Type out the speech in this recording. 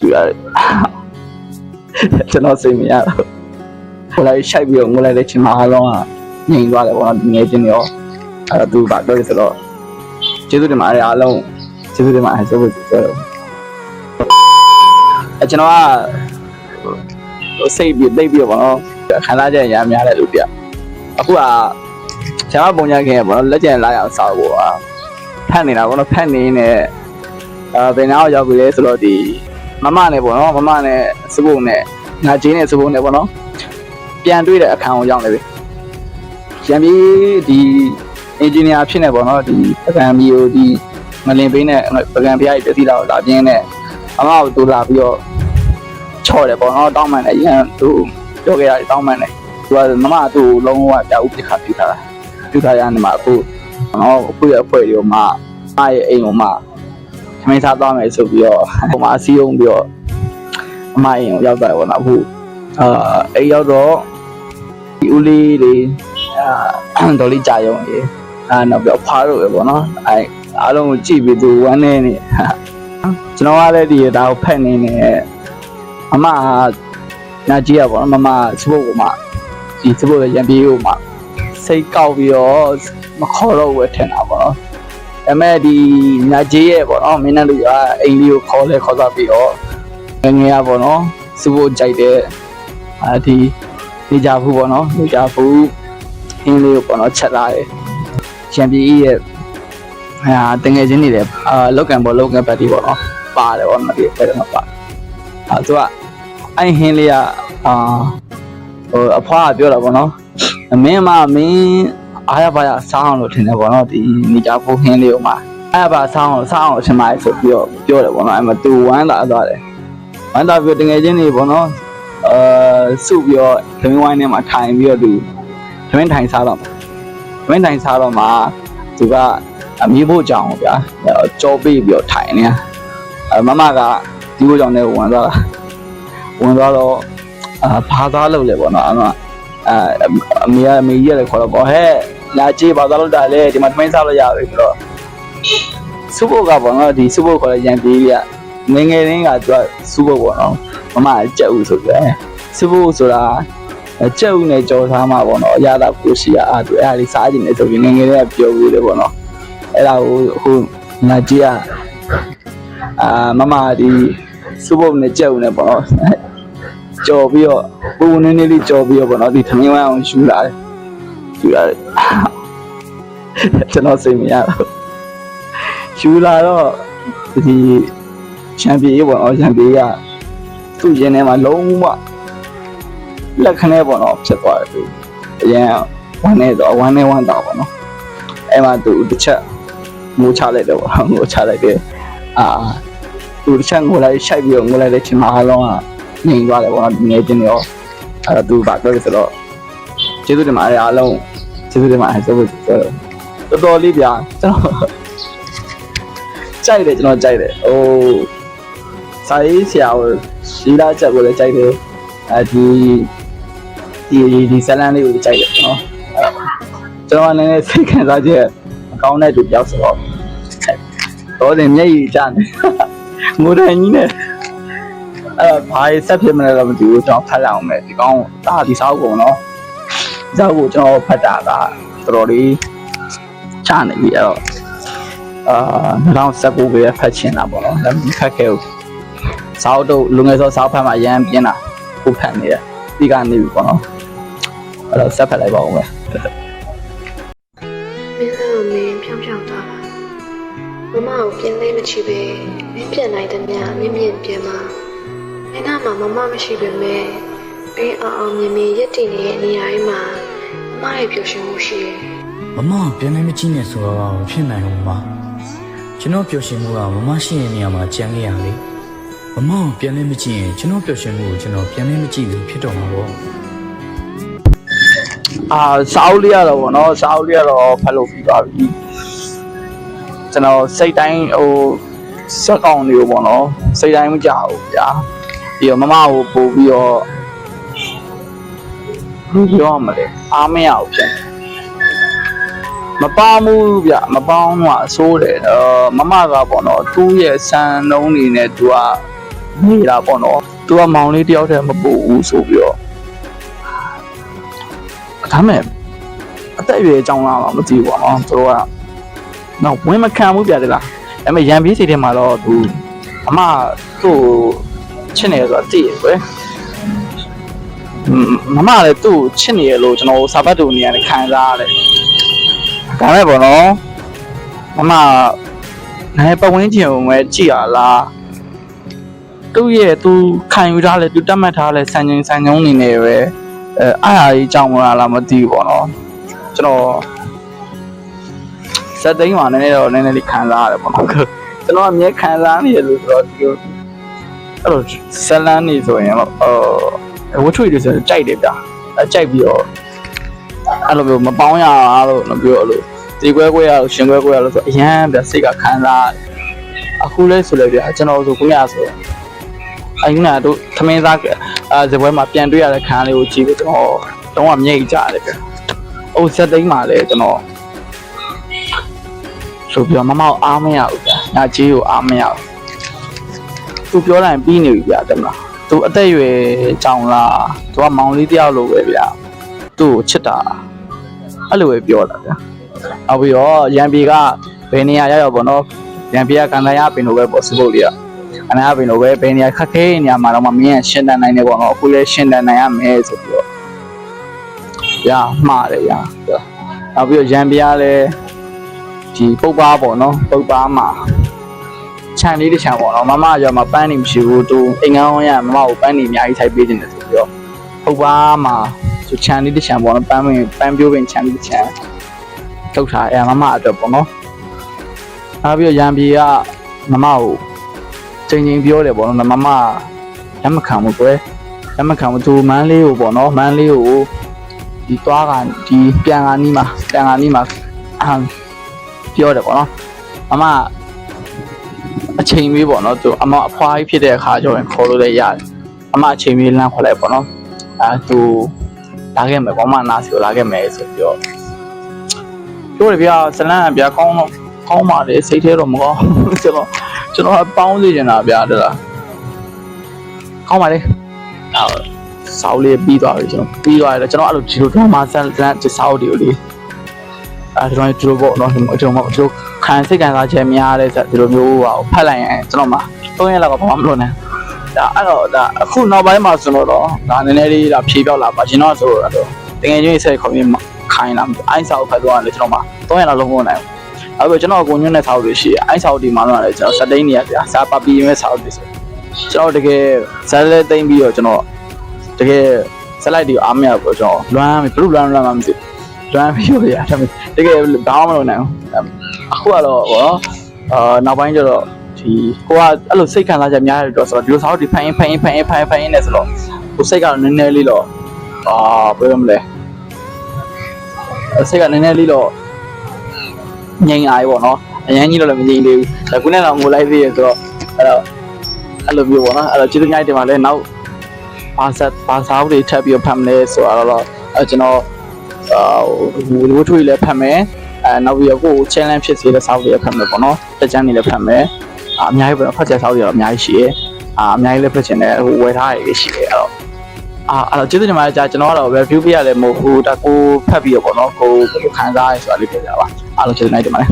ကြည့်ရတယ်ကျွန်တော်စိတ်မရတော့ဟိုလိုက်ရှိုက်ပြီးတော့ငိုလိုက်တဲ့ချိန်မှာအားလုံးကငြိမ်သွားတယ်ပေါ့နော်ငယ်ချင်းတွေရောအဲ့တော့သူကပြောရဆိုတော့ကျေးဇူးတင်ပါတယ်အားလုံးကျေးဇူးတင်ပါတယ်ဆိုဖို့ပြောတော့အဲကျွန်တော်ကဟိုစိတ်ပြီးတိတ်ပြီးတော့ပေါ့နော်ခံစားချက်ရမ်းများတယ်လို့ပြအခုကကျွန်တော်ပုံညာခင်ပေါ့နော်လက်ကျန်လာရအောင်စောက်ဖို့อ่ะဖတ်နေတာပေါ့နော်ဖတ်နေနေအဲဘယ်နာရောက်ပြီလဲဆိုတော့ဒီ မမနဲ့ပေါ့နော်မမနဲ့စပုတ်နဲ့ငါချင်းနဲ့စပုတ်နဲ့ပေါ့နော်ပြန်တွေ့တဲ့အခန်းကိုရောက်နေပြီရံပြီးဒီအင်ဂျင်နီယာဖြစ်နေပေါ့နော်ဒီပကံမီကိုဒီမလင်ပေးနဲ့ပကံဖျားကြီးတတိတော့လာပြင်းနဲ့အမကိုတူလာပြီးတော့ချော့တယ်ပေါ့နော်တောင်းမှန်တယ်ရန်သူပြောခဲ့ရတယ်တောင်းမှန်တယ်သူကမမသူ့ကိုလုံးဝပြဥပ္ပခပြထားတာပြထားရနေမှာအခုနော်အခုရဲ့အဖွဲ့တွေကိုမှအားရဲ့အိမ်ကိုမှ သမင်းစားသွားမယ်ဆိုပြီးတော့ဟိုမှာစီးအောင်ပြီးတော့အမအိမ်ကိုရောက်သွားတယ်ပေါ့နော်အခုအာအိမ်ရောက်တော့ဒီဦးလေးလေးအာဒေါ်လေးကြာရုံကြီးအာနောက်ပြီးတော့ဖားတော့ပဲပေါ့နော်အဲအားလုံးကိုကြည့်ပြီးသူဝမ်းနေနေကျွန်တော်ကလည်းဒီဒါကိုဖက်နေနေအမနာကြီးရပေါ့နော်မမစပုတ်ကမှဒီစပုတ်ရံပြေးကိုမှစိတ်ကောက်ပြီးတော့မခေါ်တော့ဘူးထင်တာပေါ့နော် ဒါပေမဲ့ဒီနာကြီးရဲ့ပေါ့နော်မင်းနဲ့လူကအိမ်လေးကိုခေါ်လဲခေါ်သွားပြီးတော့ငယ်ငယ်ရပေါ့နော်စပုတ်ကြိုက်တဲ့အာဒီနေကြဘူးပေါ့နော်နေကြဘူးအင်းလေးကိုပေါ့နော်ချက်လာတယ်ချန်ပီယံရဲ့အာတငယ်ချင်းတွေလည်းအာလောက်ကံပေါ်လောက်ကံပတ်တီပေါ့နော်ပါတယ်ပေါ့နော်ဒီအဲ့ဒါမှပါအာသူကအဲ့ဟင်းလေးကအာဟိုအဖွားကပြောတာပေါ့နော်မင်းမမင်း အားရပါရစားအောင်လို့ထင်တယ်ပေါ့နော်ဒီနေကြဖို့ဟင်းလေးကိုမှအားရပါစားအောင်စားအောင်အထင်ပါတယ်ဆိုပြီးတော့ပြောတယ်ပေါ့နော်အဲ့မှာသူဝမ်းလာသွားတယ်ဝမ်းလာပြီးတငယ်ချင်းတွေပေါ့နော်အာစုပြီးတော့သမင်းဝိုင်းထဲမှာထိုင်ပြီးတော့သူသမင်းထိုင်စားတော့သမင်းထိုင်စားတော့မှသူကအမီးဖို့ကြောင်ဗျာကြောပေးပြီးတော့ထိုင်နေတာအဲမမကဒီဖို့ကြောင်နဲ့ဝင်သွားတာဝင်သွားတော့အာဘာသားလုပ်လဲပေါ့နော်အမအဲအမေကအမေကြီးကလည်းခေါ်တော့ပေါ့ဟဲ့ လာကြည့်ဘာသားလုပ်တာလဲဒီမှာသမင်းစားလို့ရပြီဆိုတော့စုဖို့ကပေါ့နော်ဒီစုဖို့ခေါ်တဲ့ရန်ပြေးပြငယ်ငယ်လေးကသူကစုဖို့ပေါ့နော်မမကကြက်ဦးဆိုပြီးအဲစုဖို့ဆိုတာကြက်ဦးနဲ့ကြော်ထားမှာပေါ့နော်အရသာကိုရှိရအားသူအဲ့ဒါလေးစားကြည့်နေဆိုပြီးငယ်ငယ်လေးကပြောဘူးလေပေါ့နော်အဲ့ဒါကိုအခုငါကြီးကအာမမဒီစုဖို့နဲ့ကြက်ဦးနဲ့ပေါ့နော်ကြော်ပြီးတော့ပူပူနေနေလေးကြော်ပြီးတော့ပေါ့နော်ဒီသမင်းဝိုင်းအောင်ယူလာတယ် ယူလာတယ်ကျွန်တော်စိတ်မရတော့ယူလာတော့ဒီချန်ပီယံပေါ့နော်ချန်ပီယံကသူ့ရင်ထဲမှာလုံးဝလက်ခနဲ့ပေါ့နော်ဖြစ်သွားတယ်သူအရင်ဝမ်းနေတော့ဝမ်းနေဝမ်းတော့ပေါ့နော်အဲ့မှာသူတစ်ချက်ငိုချလိုက်တယ်ပေါ့ငိုချလိုက်တယ်အာသူတစ်ချက်ငိုလိုက်ရှိုက်ပြီးတော့ငိုလိုက်တဲ့ချိန်မှာအားလုံးကငြိမ်သွားတယ်ပေါ့နော်ငယ်ချင်းတွေရောအဲ့တော့သူကပြောရဆိုတော့ ကျေးဇူးတင်ပါတယ်အားလုံးကျေးဇူးတင်ပါတယ်ဆိုဖို့ပြောတယ်တော်တော်လေးဗျာကျွန်တော်ကြိုက်တယ်ကျွန်တော်ကြိုက်တယ်ဟိုစာရေးဆရာကိုရေးလာချက်ကိုလည်းကြိုက်တယ်အဲဒီဒီဒီဇလန်လေးကိုကြိုက်တယ်နော်ကျွန်တော်လည်းစိတ်ခံစားချက်အကောင်းတဲ့သူတယောက်ဆိုတော့တော့တယ်မျက်ရည်ကျနေငိုတယ်ကြီးနဲ့အဲ့တော့ဘာဆက်ဖြစ်မလဲတော့မသိဘူးကျွန်တော်ဖတ်လိုက်အောင်မယ်ဒီကောင်းဒါဒီစားကုန်နော် ဒီစားကိုကျွန်တော်ဖတ်တာကတော်တော်လေးချနေပြီအဲ့တော့အာ2019ပဲဖတ်ချင်တာပေါ့နော်ဒါပေမဲ့ဖတ်ခဲ့ဦးစားတော့လူငယ်ဆိုစားဖတ်မှရမ်းပြင်းတာခုဖတ်နေတယ်ဒီကနေပြီပေါ့နော်အဲ့တော့ဆက်ဖတ်လိုက်ပါဦးမယ်မင်းသားကိုမင်းဖြောင်းဖြောင်းသွားပါမမကိုပြင်းသိမ်းမချီပဲမင်းပြန်နိုင်တဲ့မြမြင့်မြင့်ပြန်ပါမင်းသားမှာမမမရှိပေမဲ့မင်းအောင်အောင်မြင်မြင်ရက်တည်နေတဲ့နေရာတိုင်းမှာ မမရဲ့ပျော်ရွှင်မှုရှိတယ်မမကပြန်နေမကြည့်နဲ့ဆိုတော့မဖြစ်နိုင်ဘူးမကျွန်တော်ပျော်ရွှင်မှုကမမရှိတဲ့နေရာမှာကြံခဲ့ရလေမမကပြန်နေမကြည့်ရင်ကျွန်တော်ပျော်ရွှင်မှုကိုကျွန်တော်ပြန်နေမကြည့်လို့ဖြစ်တော့မှာပေါ့အာစာအုပ်လေးရတော့ဗောနော်စာအုပ်လေးရတော့ဖတ်လို့ပြီးသွားပြီကျွန်တော်စိတ်တိုင်းဟိုစက်ကောင်တွေကိုဗောနော်စိတ်တိုင်းမကြဘူးဗျာပြီးတော့မမကိုပို့ပြီးတော့ ဘူးပြောရမလဲအားမရဘူးဖြစ်နေမပေါင်းဘူးဗျမပေါင်းတော့အဆိုးတယ်အာမမကဗောနော်သူ့ရဲ့စံနှုံးနေနဲ့သူကနေတာပေါ့နော်သူကမောင်လေးတယောက်တည်းမပူဘူးဆိုပြီးတော့ဒါမဲ့အသက်အရွယ်အကြောင်းလားမသိဘူးပေါ့နော်သူတို့ကတော့ဝင်မခံဘူးပြတယ်လားဒါပေမဲ့ရံပြေးစိတ်ထဲမှာတော့သူအမသူ့ကိုချစ်နေရဆိုတာသိရကွယ် မမလည်းသူ့ကိုချစ်နေရလို့ကျွန်တော်စာပတ်တူနေရတယ်ခံစားရတယ်ဒါမဲ့ပေါ့နော်မမနိုင်ပတ်ဝန်းကျင်ကိုပဲကြည့်ရလားသူ့ရဲ့သူခံယူထားလဲသူတတ်မှတ်ထားလဲစံချိန်စံညုံနေနေပဲအဲအားအရာကြီးကြောင်းမလားမသိဘူးပေါ့နော်ကျွန်တော်စက်သိန်းမှာနည်းနည်းတော့နည်းနည်းလေးခံစားရတယ်ပေါ့နော်ကျွန်တော်အမြဲခံစားနေရလို့ဆိုတော့ဒီလိုအဲ့လိုဇလန်းနေဆိုရင်တော့အော် ဝတ္ထုတွေဆိုရင်ကြိုက်တယ်ဗျာအဲကြိုက်ပြီးတော့အဲ့လိုမျိုးမပေါင်းရအောင်လို့ပြောလို့ဒီကွဲကွဲရလို့ရှင်ကွဲကွဲရလို့ဆိုအရန်ဗျာစိတ်ကခံစားရတယ်အခုလဲဆိုလဲဗျာကျွန်တော်ဆိုခုနကဆိုအရင်ကတို့သမင်းသားအဲဇပွဲမှာပြန်တွေ့ရတဲ့ခန်းလေးကိုကြည့်ပြီးကျွန်တော်တော့ကမြိတ်ကြတယ်ဗျ။အိုးဆက်သိမ်းမှာလေကျွန်တော်ဆိုပြီးတော့မမကိုအားမရဘူးဗျ။ညာကြီးကိုအားမရဘူး။သူပြောတိုင်းပြီးနေပြီဗျတမလား။ သူအသက်အရွယ်ကြောင်လား။သူကမောင်လေးတယောက်လိုပဲဗျ။သူ့ကိုချစ်တာအဲ့လိုပဲပြောတာဗျ။နောက်ပြီးတော့ရန်ပြေကဘယ်နေရာရောက်ရောက်ပေါ့နော်။ရန်ပြေကကန်တရပင်လိုပဲပေါ့စပုတ်လေးကအနာပင်တော့ပဲဘယ်နေရာခက်ခဲနေရာမှာတော့မမင်းကရှင်းတန်နိုင်တယ်ပေါ့နော်အခုလည်းရှင်းတန်နိုင်ရမယ်ဆိုပြီးတော့ရမှားတယ်ရနောက်ပြီးတော့ရံပြားလည်းဒီပုတ်ပါပေါ့နော်ပုတ်ပါမှာ ခြံလေးတစ်ခြံပေါ့နော်မမရောမပန်းနေမရှိဘူးသူအိမ်ငန်းရမမကိုပန်းနေအများကြီးထိုက်ပေးနေတယ်ဆိုပြီးတော့ပုတ်ပါမှာသူခြံလေးတစ်ခြံပေါ့နော်ပန်းပင်ပန်းပြိုးပင်ခြံလေးတစ်ခြံထုတ်ထားအဲမမအတွက်ပေါ့နော်နောက်ပြီးတော့ရံပြေကမမကိုချိန်ချိန်ပြောတယ်ပေါ့နော်မမလက်မခံဘူးကွယ်လက်မခံဘူးသူမန်းလေးကိုပေါ့နော်မန်းလေးကိုဒီသွားကဒီပြန်ကာနီးမှာပြန်ကာနီးမှာအဟမ်ပြောတယ်ပေါ့နော်မမ အချိန်မေးပေါ့နော်သူအမအဖွားကြီးဖြစ်တဲ့အခါကျရင်ခေါ်လို့လည်းရတယ်အမအချိန်မေးလမ်းခေါ်လိုက်ပေါ့နော်အဲသူလာခဲ့မယ်ပေါ့မနာစီကိုလာခဲ့မယ်ဆိုပြီးတော့ပြောတယ်ဗျာဇလန်းကဗျာကောင်းတော့ကောင်းပါလေစိတ်ထဲတော့မကောင်းဘူးကျွန်တော်ကျွန်တော်ပေါင်းစီနေတာဗျာတလားကောင်းပါလေအော်စောက်လေးပြီးသွားပြီကျွန်တော်ပြီးသွားတယ်ကျွန်တော်အဲ့လိုဒီလို drama ဆက်ဆက်ဒီစောက်တွေကိုလေ အဲကျွန်တော်ဒီလိုပေါ့နော်ဒီလိုကျွန်တော်ဒီလိုခံစိတ်ခံစားချက်များတဲ့ဆက်ဒီလိုမျိုးဟာဖတ်လိုက်ရင်ကျွန်တော်မှာ3ရက်လောက်ကဘာမှမလုပ်နိုင်ဒါအဲ့တော့ဒါအခုနောက်ပိုင်းမှာဆိုတော့ဒါနည်းနည်းလေးဒါဖြေပြောက်လာပါကျွန်တော်ဆိုတော့တကယ်ကြီးဆက်ခေါင်းခိုင်းလာအိုင်းစာကိုဖတ်သွားတယ်ကျွန်တော်မှာ3ရက်လောက်လုံးဝနိုင်ဘူးအဲ့တော့ကျွန်တော်ကိုညွန့်တဲ့စာအုပ်တွေရှိတယ်အိုင်းစာအုပ်ဒီမှာတော့လည်းကျွန်တော်စက်သိန်းနေရပြစာပါပီရဲ့စာအုပ်တွေဆိုကျွန်တော်တကယ်ဇာတ်လဲသိမ့်ပြီးတော့ကျွန်တော်တကယ်ဇက်လိုက်တွေကိုအားမရဘူးကျွန်တော်လွမ်းဘယ်လိုလွမ်းလွမ်းမှမသိ လွမ်းပြီးတော့ရဒါပေမဲ့တကယ်ဘာမှမလုပ်နိုင်ဘူးအခုကတော့ဟောအာနောက်ပိုင်းကျတော့ဒီကိုကအဲ့လိုစိတ်ခံစားချက်များတယ်တော့ဆိုတော့ဒီလိုစာအုပ်တွေဖန်ရင်ဖန်ရင်ဖန်ရင်ဖန်ရင်ဖန်ရင်နဲ့ဆိုတော့ကိုစိတ်ကတော့နည်းနည်းလေးတော့အာဘယ်လိုမလဲစိတ်ကနည်းနည်းလေးတော့ငိမ့်အားပေါ့နော်အရင်ကြီးတော့လည်းမငိမ့်သေးဘူးဒါခုနဲ့တော့ငိုလိုက်သေးရဆိုတော့အဲ့တော့အဲ့လိုမျိုးပေါ့နော်အဲ့တော့ကျေးဇူးများတင်ပါလေနောက်ဘာသာဘာသာတွေထပ်ပြီးဖတ်မလဲဆိုတော့အဲ့ကျွန်တော် အာဝိထွေးလည်းဖတ်မယ်အဲနောက်ပြီးတော့ကိုယ် challenge ဖြစ်စေတဲ့စာအုပ်တွေဖတ်မယ်ပေါ့နော်တက်ကြမ်းတွေလည်းဖတ်မယ်အာအများကြီးပေါ့နော်ဖတ်ချက်စာအုပ်တွေတော့အများကြီးရှိတယ်အာအများကြီးလည်းဖတ်ချင်တယ်ဟိုဝယ်ထားရရှိတယ်အဲ့တော့အာအဲ့တော့ကျေးဇူးတင်ပါတယ်ကြာကျွန်တော်ကတော့ review ပြရတယ်မဟုတ်ဘူးဒါကိုဖတ်ပြီးတော့ပေါ့နော်ကိုဘယ်လိုခံစားရလဲဆိုတာလေးပြောပြပါအားလုံးကျေးဇူးတင်ပါတယ်